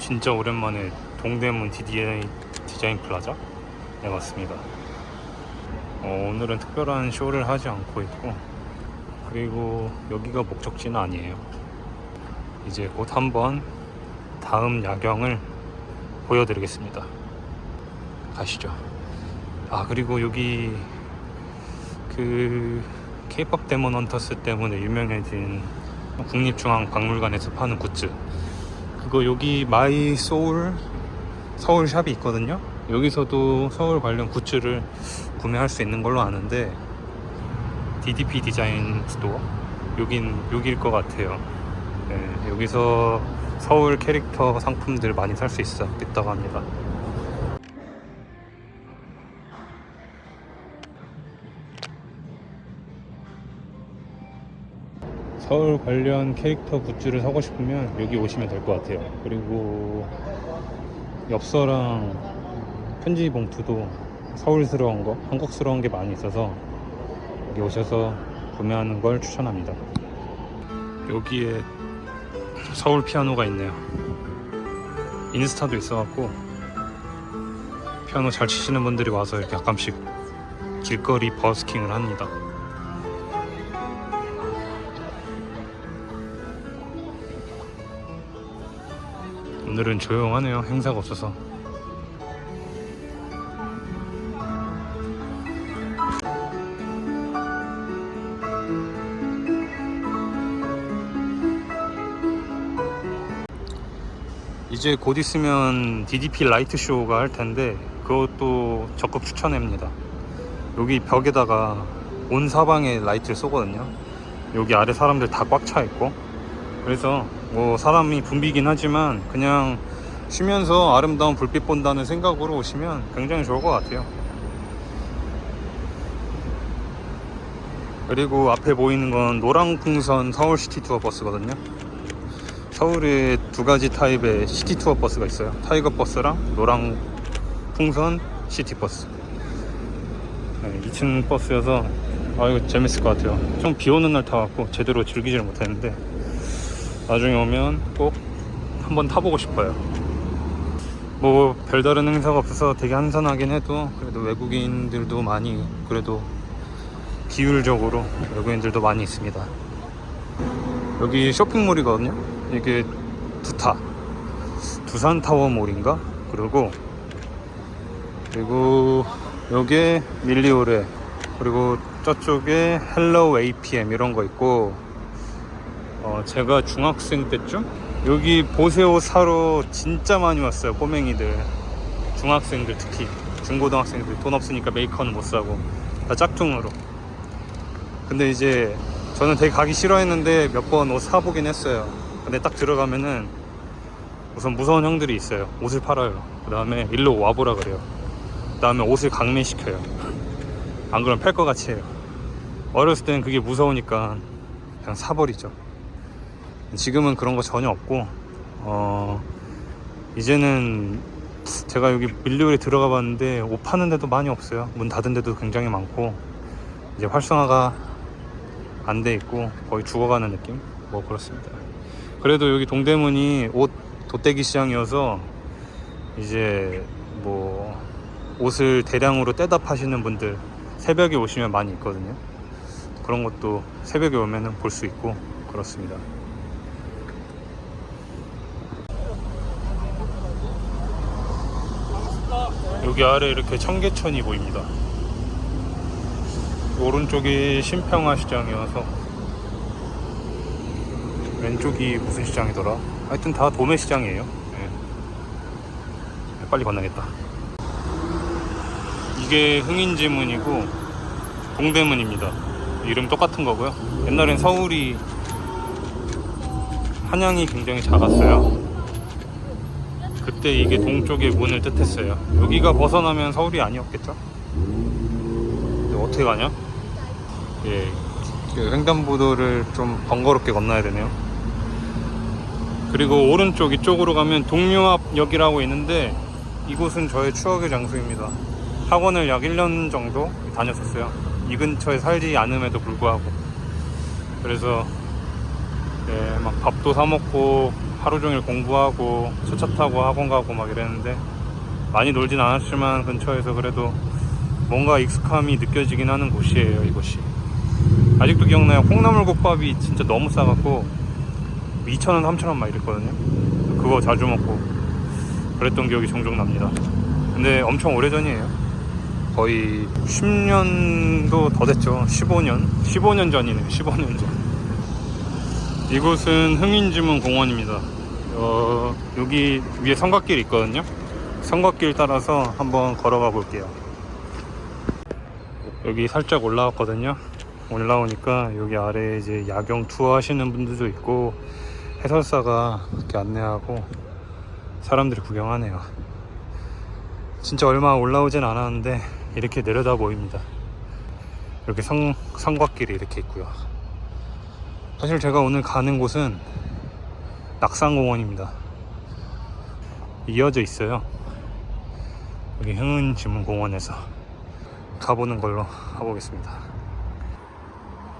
진짜 오랜만에 동대문 DDI 디자인 플라자에 왔습니다. 어, 오늘은 특별한 쇼를 하지 않고 있고 그리고 여기가 목적지는 아니에요. 이제 곧 한번 다음 야경을 보여드리겠습니다. 가시죠. 아 그리고 여기 그 케이팝 데몬 헌터스 때문에 유명해진 국립중앙박물관에서 파는 굿즈 그거 여기 마이 소울 서울 샵이 있거든요. 여기서도 서울 관련 굿즈를 구매할 수 있는 걸로 아는데 DDP 디자인 스토어? 여긴 여기일 것 같아요. 네, 여기서 서울 캐릭터 상품들 많이 살 수 있어 있다고 합니다 서울 관련 캐릭터 굿즈를 사고 싶으면 여기 오시면 될 것 같아요. 그리고 엽서랑 편지 봉투도 서울스러운 거, 한국스러운 게 많이 있어서 여기 오셔서 구매하는 걸 추천합니다. 여기에 서울 피아노가 있네요. 인스타도 있어갖고 피아노 잘 치시는 분들이 와서 이렇게 가끔씩 길거리 버스킹을 합니다. 오늘은 조용하네요. 행사가 없어서. 이제 곧 있으면 DDP 라이트 쇼가 할 텐데 그것도 적극 추천합니다. 여기 벽에다가 온 사방에 라이트를 쏘거든요. 여기 아래 사람들 다 꽉 차 있고 그래서 뭐 사람이 붐비긴 하지만 그냥 쉬면서 아름다운 불빛 본다는 생각으로 오시면 굉장히 좋을 것 같아요. 그리고 앞에 보이는 건 노랑풍선 서울시티 투어 버스거든요. 서울에 두 가지 타입의 시티 투어 버스가 있어요. 타이거 버스랑 노랑풍선 시티 버스. 네, 2층 버스여서 아 이거 재밌을 것 같아요. 좀 비 오는 날 타갖고 제대로 즐기지를 못했는데 나중에 오면 꼭 한번 타보고 싶어요. 뭐 별다른 행사가 없어서 되게 한산하긴 해도 그래도 외국인들도 많이 그래도 비율적으로 외국인들도 많이 있습니다. 여기 쇼핑몰이거든요. 이게 두타 두산 타워몰인가? 그리고 그리고 요게 밀리오레 그리고 저쪽에 헬로우 APM 이런 거 있고 어, 제가 중학생 때쯤? 여기 보세요 사러 진짜 많이 왔어요 꼬맹이들. 중학생들 특히. 중고등학생들 돈 없으니까 메이커는 못 사고. 다 짝퉁으로. 근데 이제 저는 되게 가기 싫어했는데 몇 번 옷 사보긴 했어요. 근데 딱 들어가면은 우선 무서운 형들이 있어요. 옷을 팔아요. 그 다음에 일로 와보라 그래요. 그 다음에 옷을 강매시켜요. 안 그러면 팔 것 같이 해요. 어렸을 때는 그게 무서우니까 그냥 사버리죠 지금은 그런 거 전혀 없고 어 이제는 제가 여기 밀리오에 들어가 봤는데 옷 파는 데도 많이 없어요. 문 닫은 데도 굉장히 많고 이제 활성화가 안 돼 있고 거의 죽어가는 느낌? 뭐 그렇습니다. 그래도 여기 동대문이 옷 돗대기 시장이어서 이제 뭐 옷을 대량으로 떼다 파시는 분들 새벽에 오시면 많이 있거든요. 그런 것도 새벽에 오면은 볼수 있고 그렇습니다 여기 아래 이렇게 청계천이 보입니다. 오른쪽이 신평화 시장이어서 왼쪽이 무슨 시장이더라? 하여튼 다 도매 시장이에요. 네. 빨리 건너겠다. 이게 흥인지문이고 동대문입니다. 이름 똑같은 거고요. 옛날엔 서울이 한양이 굉장히 작았어요. 그때 이게 동쪽의 문을 뜻했어요. 여기가 벗어나면 서울이 아니었겠죠? 근데 어떻게 가냐? 예, 그 횡단보도를 좀 번거롭게 건너야 되네요. 그리고 오른쪽 이쪽으로 가면 동묘앞역이라고 있는데 이곳은 저의 추억의 장소입니다. 학원을 약 1년 정도 다녔었어요. 이 근처에 살지 않음에도 불구하고. 그래서 예, 막 밥도 사 먹고 하루 종일 공부하고 차차 타고 학원 가고 막 이랬는데 많이 놀진 않았지만 근처에서 그래도 뭔가 익숙함이 느껴지긴 하는 곳이에요 이곳이. 아직도 기억나요? 콩나물국밥이 진짜 너무 싸갖고 2,000원 3,000원 막 이랬거든요. 그거 자주 먹고 그랬던 기억이 종종 납니다. 근데 엄청 오래전이에요. 거의 10년도 더 됐죠. 15년? 15년 전이네요. 15년 전 이곳은 흥인지문 공원입니다. 어, 여기 위에 성곽길 있거든요. 성곽길 따라서 한번 걸어가 볼게요. 여기 살짝 올라왔거든요. 올라오니까 여기 아래에 이제 야경 투어 하시는 분들도 있고 해설사가 이렇게 안내하고 사람들이 구경하네요. 진짜 얼마 올라오진 않았는데 이렇게 내려다 보입니다. 이렇게 성, 성곽길이 이렇게 있고요 사실 제가 오늘 가는 곳은 낙산공원입니다. 이어져 있어요. 여기 흥은지문공원에서 가보는 걸로 가보겠습니다.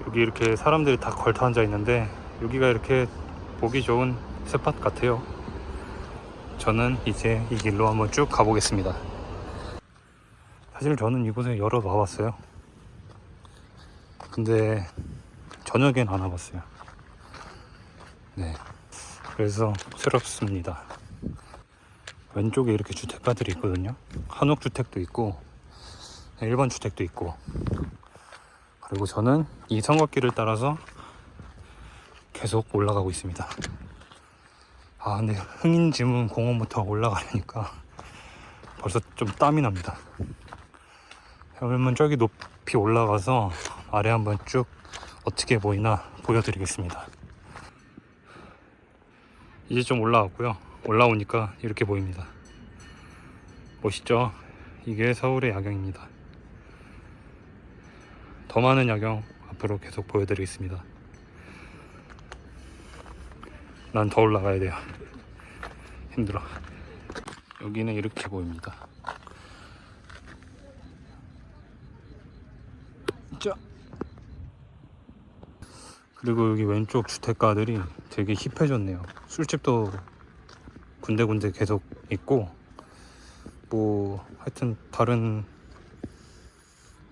여기 이렇게 사람들이 다 걸터 앉아 있는데 여기가 이렇게 보기 좋은 스팟 같아요. 저는 이제 이 길로 한번 쭉 가보겠습니다. 사실 저는 이곳에 여러 와봤어요. 근데 저녁엔 안 와봤어요 네. 그래서 새롭습니다. 왼쪽에 이렇게 주택가들이 있거든요. 한옥주택도 있고 일반 주택도 있고. 그리고 저는 이 성곽길을 따라서 계속 올라가고 있습니다. 아 근데 흥인지문 공원부터 올라가려니까 벌써 좀 땀이 납니다. 그러면 저기 높이 올라가서 아래 한번 쭉 어떻게 보이나 보여드리겠습니다 이제 좀 올라왔고요. 올라오니까 이렇게 보입니다. 멋있죠? 이게 서울의 야경입니다. 더 많은 야경 앞으로 계속 보여드리겠습니다. 난 더 올라가야 돼요. 힘들어. 여기는 이렇게 보입니다 자 그리고 여기 왼쪽 주택가들이 되게 힙해졌네요. 술집도 군데군데 계속 있고 뭐 하여튼 다른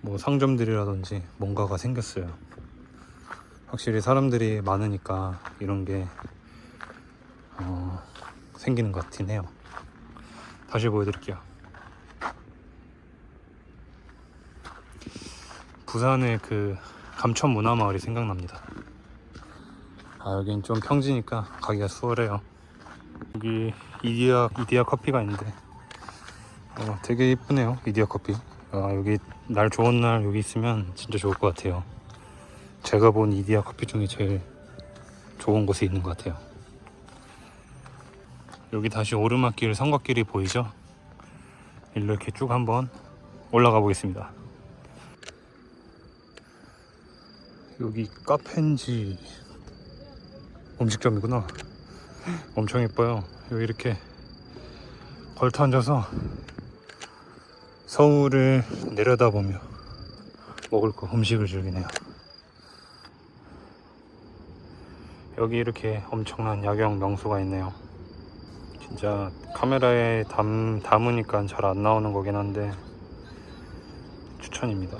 뭐 상점들이라든지 뭔가가 생겼어요. 확실히 사람들이 많으니까 이런 게 어, 생기는 것 같긴 해요. 다시 보여드릴게요. 부산의 그 감천 문화마을이 생각납니다 아 여긴 좀 평지니까 가기가 수월해요. 여기 이디야 이디야 커피가 있는데. 어, 되게 이쁘네요 이디야 커피. 아 여기 날 좋은 날 여기 있으면 진짜 좋을 것 같아요. 제가 본 이디야 커피 중에 제일 좋은 곳에 있는 것 같아요. 여기 다시 오르막길 성곽길이 보이죠? 이렇게 쭉 한번 올라가 보겠습니다. 여기 카페인지 음식점이구나. 엄청 예뻐요. 여기 이렇게 걸터 앉아서 서울을 내려다보며 먹을 거 음식을 즐기네요. 여기 이렇게 엄청난 야경 명소가 있네요. 진짜 카메라에 담, 담으니까 잘 안 나오는 거긴 한데 추천입니다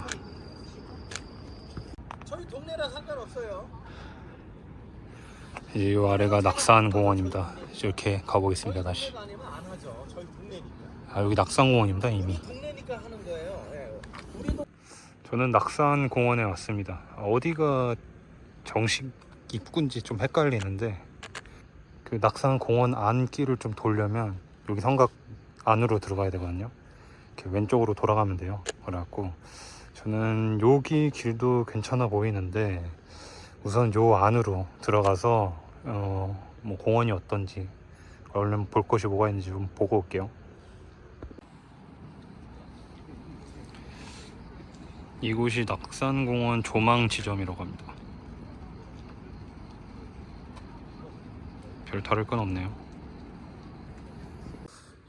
저희 동네라 상관없어요. 이 아래가 낙산공원입니다 이렇게 가보겠습니다 다시. 아 여기 낙산공원입니다 이미 저는 낙산공원에 왔습니다. 어디가 정식 입구인지 좀 헷갈리는데 그 낙산공원 안 길을 좀 돌려면 여기 성곽 안으로 들어가야 되거든요. 이렇게 왼쪽으로 돌아가면 돼요. 그래갖고 저는 여기 길도 괜찮아 보이는데 우선 요 안으로 들어가서 어, 뭐 공원이 어떤지 얼른 볼 것이 뭐가 있는지 좀 보고 올게요. 이곳이 낙산공원 조망 지점이라고 합니다. 별 다를 건 없네요.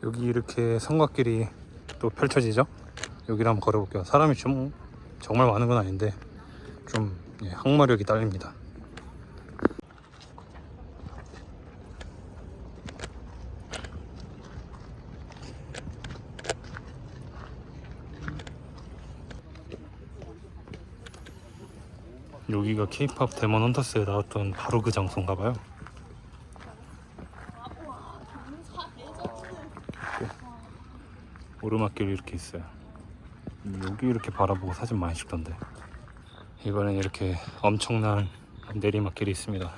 여기 이렇게 성곽길이 또 펼쳐지죠? 여기를 한번 걸어볼게요. 사람이 좀 정말 많은 건 아닌데 좀 예, 항마력이 딸립니다. 여기가 케이팝 데몬 헌터스에 나왔던 바로 그 장소인가봐요. 오르막길이 이렇게 있어요. 여기 이렇게 바라보고 사진 많이 찍던데. 이번엔 이렇게 엄청난 내리막길이 있습니다.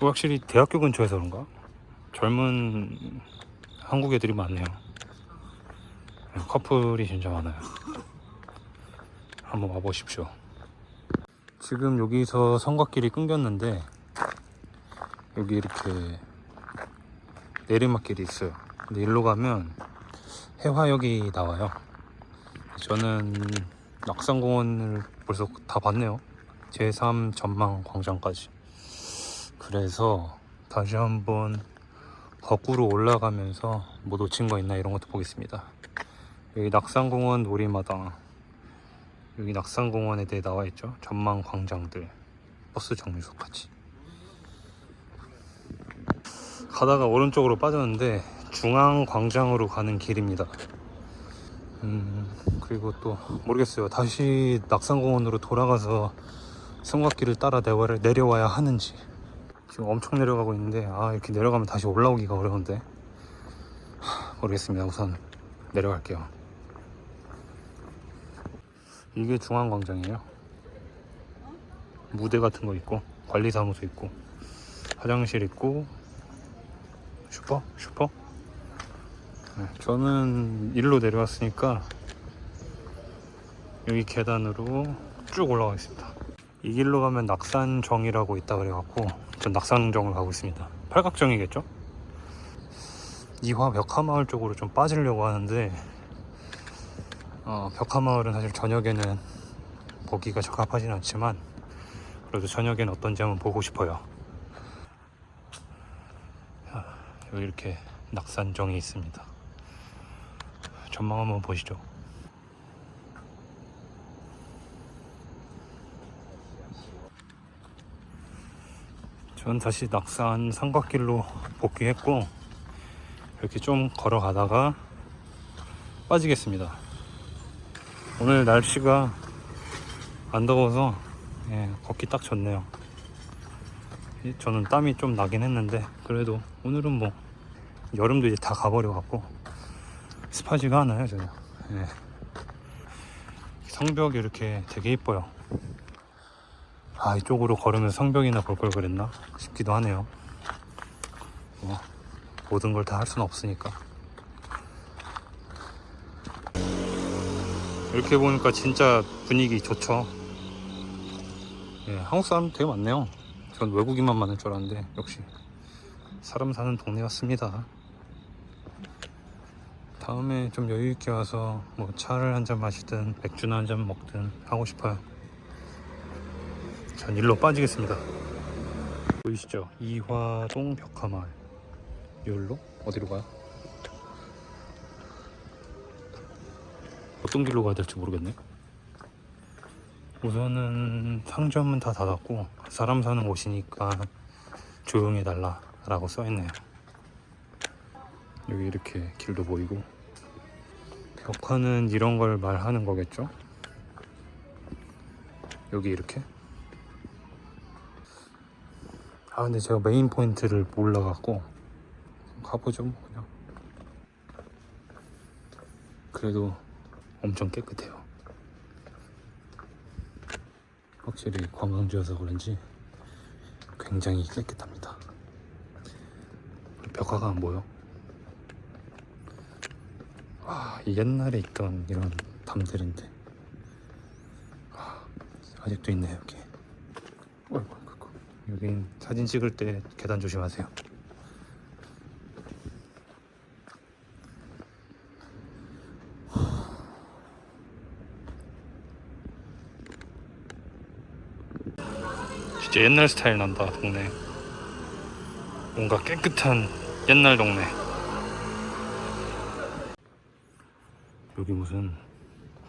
확실히 대학교 근처에서 그런가? 젊은 한국 애들이 많네요. 커플이 진짜 많아요. 한번 와보십시오. 지금 여기서 성곽길이 끊겼는데 여기 이렇게 내리막길이 있어요. 근데 일로 가면 해화역이 나와요. 저는 낙산공원을 벌써 다 봤네요. 제3 전망 광장까지. 그래서 다시 한번 거꾸로 올라가면서 뭐 놓친 거 있나 이런 것도 보겠습니다. 여기 낙산공원 놀이마당 여기 낙산공원에 대해 나와 있죠. 전망 광장들 버스 정류소까지. 가다가 오른쪽으로 빠졌는데 중앙 광장으로 가는 길입니다. 음 그리고 또 모르겠어요. 다시 낙산공원으로 돌아가서 성곽길을 따라 내려- 내려와야 하는지 지금 엄청 내려가고 있는데 아 이렇게 내려가면 다시 올라오기가 어려운데 하, 모르겠습니다. 우선 내려갈게요. 이게 중앙광장이에요. 무대 같은 거 있고 관리사무소 있고 화장실 있고 슈퍼 슈퍼. 네, 저는 일로 내려왔으니까 여기 계단으로 쭉 올라가겠습니다. 이 길로 가면 낙산정이라고 있다 그래갖고 전 낙산정을 가고 있습니다. 팔각정이겠죠? 이화 벽화마을 쪽으로 좀 빠지려고 하는데 어, 벽화마을은 사실 저녁에는 보기가 적합하진 않지만 그래도 저녁에는 어떤지 한번 보고 싶어요. 자, 여기 이렇게 낙산정이 있습니다. 전망 한번 보시죠. 전 다시 낙산 삼각길로 복귀했고 이렇게 좀 걸어가다가 빠지겠습니다. 오늘 날씨가 안 더워서 예, 걷기 딱 좋네요. 이- 저는 땀이 좀 나긴 했는데 그래도 오늘은 뭐 여름도 이제 다 가버려 갖고 습하지가 않아요 저는. 예. 성벽이 이렇게 되게 이뻐요. 아 이쪽으로 걸으면 성벽이나 볼 걸 그랬나 싶기도 하네요. 뭐 모든 걸 다 할 수는 없으니까. 이렇게 보니까 진짜 분위기 좋죠. 예, 한국 사람 되게 많네요. 전 외국인만 많을 줄 알았는데 역시 사람 사는 동네였습니다. 다음에 좀 여유 있게 와서 뭐 차를 한 잔 마시든 맥주나 한 잔 먹든 하고 싶어요. 전 일로 빠지겠습니다. 보이시죠? 이화동 벽화마을. 여기로 어디로 가요? 어떤 길로 가야 될지 모르겠네. 우선은 상점은 다 닫았고 사람 사는 곳이니까 조용히 해달라 라고 써있네요. 여기 이렇게 길도 보이고 벽화는 이런 걸 말하는 거겠죠? 여기 이렇게? 아 근데 제가 메인 포인트를 몰라갖고 가보죠 뭐 그냥. 그래도 엄청 깨끗해요. 확실히 관광지여서 그런지 굉장히 깨끗합니다. 벽화가 안 보여 와 옛날에 있던 이런 담들인데. 아, 아직도 있네 여기. 어이구 어이구 여긴 사진 찍을 때 계단 조심하세요. 진짜 옛날 스타일 난다 동네. 뭔가 깨끗한 옛날 동네 여기 무슨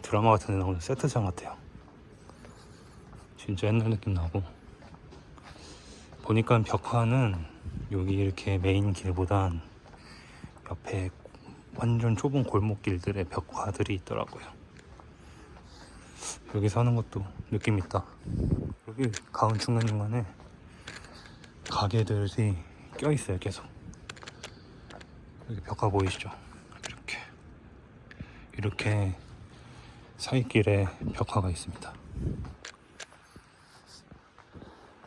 드라마 같은 데 나오는 세트장 같아요 진짜 옛날 느낌 나고 보니까 벽화는 여기 이렇게 메인 길보단 옆에 완전 좁은 골목길들의 벽화들이 있더라고요 여기 사는 것도 느낌 있다. 여기 가운 중간중간에 가게들이 껴 있어요, 계속. 여기 벽화 보이시죠? 이렇게. 사이길에 벽화가 있습니다.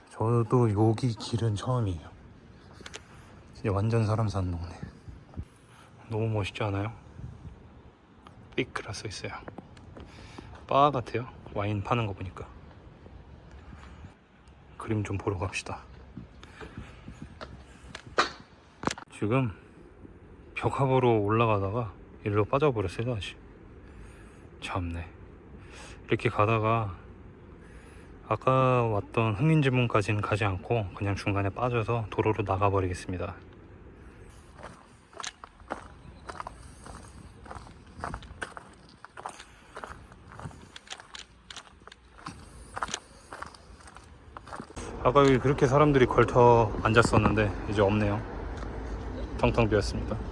저도 여기 길은 처음이에요. 진짜 완전 사람 사는 동네. 너무 멋있지 않아요? 삐크라 써 있어요. 바 같아요. 와인 파는 거 보니까. 그림 좀 보러 갑시다. 지금 벽화 보러 올라가다가 일로 빠져버렸어요, 다시. 참네. 이렇게 가다가 아까 왔던 흥민지문까지는 가지 않고 그냥 중간에 빠져서 도로로 나가버리겠습니다. 아까 여기 그렇게 사람들이 걸터 앉았었는데 이제 없네요. 텅텅 비었습니다.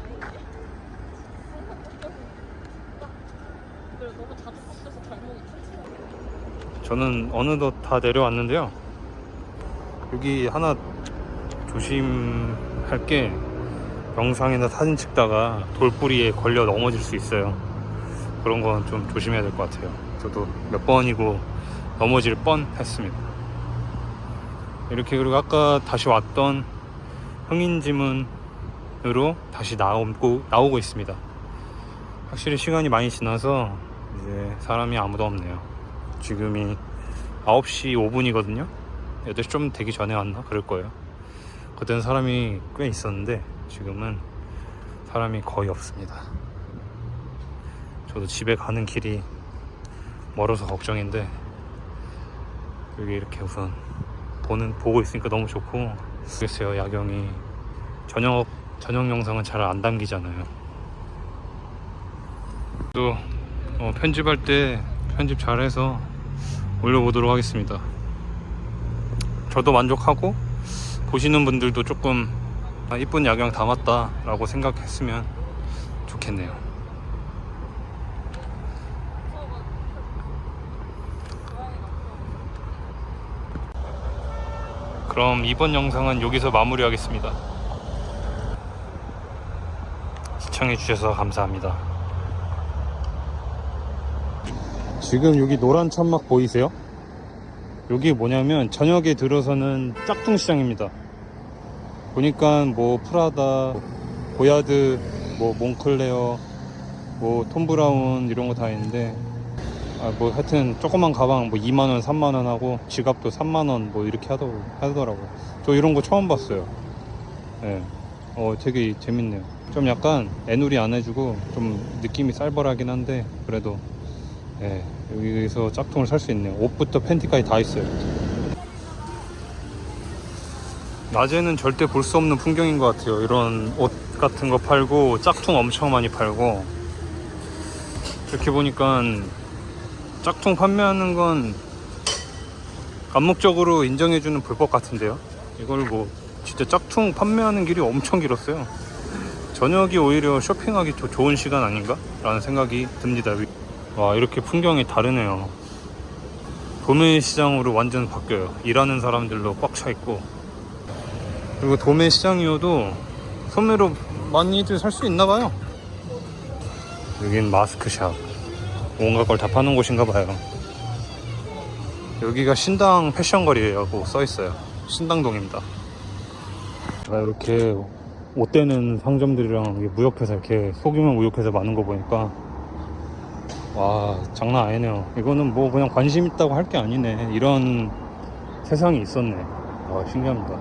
저는 어느덧 다 내려왔는데요. 여기 하나 조심할 게 영상이나 사진 찍다가 돌뿌리에 걸려 넘어질 수 있어요. 그런 건 좀 조심해야 될 것 같아요. 저도 몇 번이고 넘어질 뻔 했습니다. 이렇게 그리고 아까 다시 왔던 흥인지문으로 다시 나오고, 나오고 있습니다. 확실히 시간이 많이 지나서 이제 사람이 아무도 없네요. 지금이 9시 5분이거든요. 8시 좀 되기 전에 왔나? 그럴 거예요. 그때는 사람이 꽤 있었는데 지금은 사람이 거의 없습니다. 저도 집에 가는 길이 멀어서 걱정인데 여기 이렇게 우선 보는 보고 있으니까 너무 좋고 글쎄요 야경이 저녁 저녁 영상은 잘 안 담기잖아요. 또 어, 편집할 때 편집 잘해서 올려보도록 하겠습니다. 저도 만족하고 보시는 분들도 조금 아, 이쁜 야경 담았다라고 생각했으면 좋겠네요. 그럼 이번 영상은 여기서 마무리하겠습니다. 시청해주셔서 감사합니다. 지금 여기 노란 천막 보이세요? 여기 뭐냐면 저녁에 들어서는 짝퉁 시장입니다. 보니까 뭐 프라다, 보야드, 뭐 몽클레어, 뭐 톰브라운 이런 거 다 있는데 아 뭐 하여튼 조그만 가방 뭐 2만 원, 3만 원 하고 지갑도 3만 원 뭐 이렇게 하더, 하더라고요. 저 이런 거 처음 봤어요. 예. 어 되게 재밌네요. 좀 약간 애누리 안 해주고 좀 느낌이 쌀벌하긴 한데 그래도 예, 여기서 짝퉁을 살 수 있네요. 옷부터 팬티까지 다 있어요. 낮에는 절대 볼 수 없는 풍경인 것 같아요. 이런 옷 같은 거 팔고 짝퉁 엄청 많이 팔고 이렇게 보니까 짝퉁 판매하는 건 암묵적으로 인정해주는 불법 같은데요. 이걸 뭐 진짜 짝퉁 판매하는 길이 엄청 길었어요. 저녁이 오히려 쇼핑하기 더 좋은 시간 아닌가? 라는 생각이 듭니다. 와 이렇게 풍경이 다르네요. 도매시장으로 완전 바뀌어요. 일하는 사람들로 꽉 차 있고. 그리고 도매시장이어도 소매로 많이들 살 수 있나 봐요. 여긴 마스크샵. 온갖 걸 다 파는 곳인가 봐요. 여기가 신당 패션거리라고 써 있어요. 신당동입니다. 제가 이렇게 옷 되는 상점들이랑 무역회사 이렇게 소규모 무역회사 많은 거 보니까 와 장난 아니네요. 이거는 뭐 그냥 관심 있다고 할 게 아니네. 이런 세상이 있었네. 와 신기합니다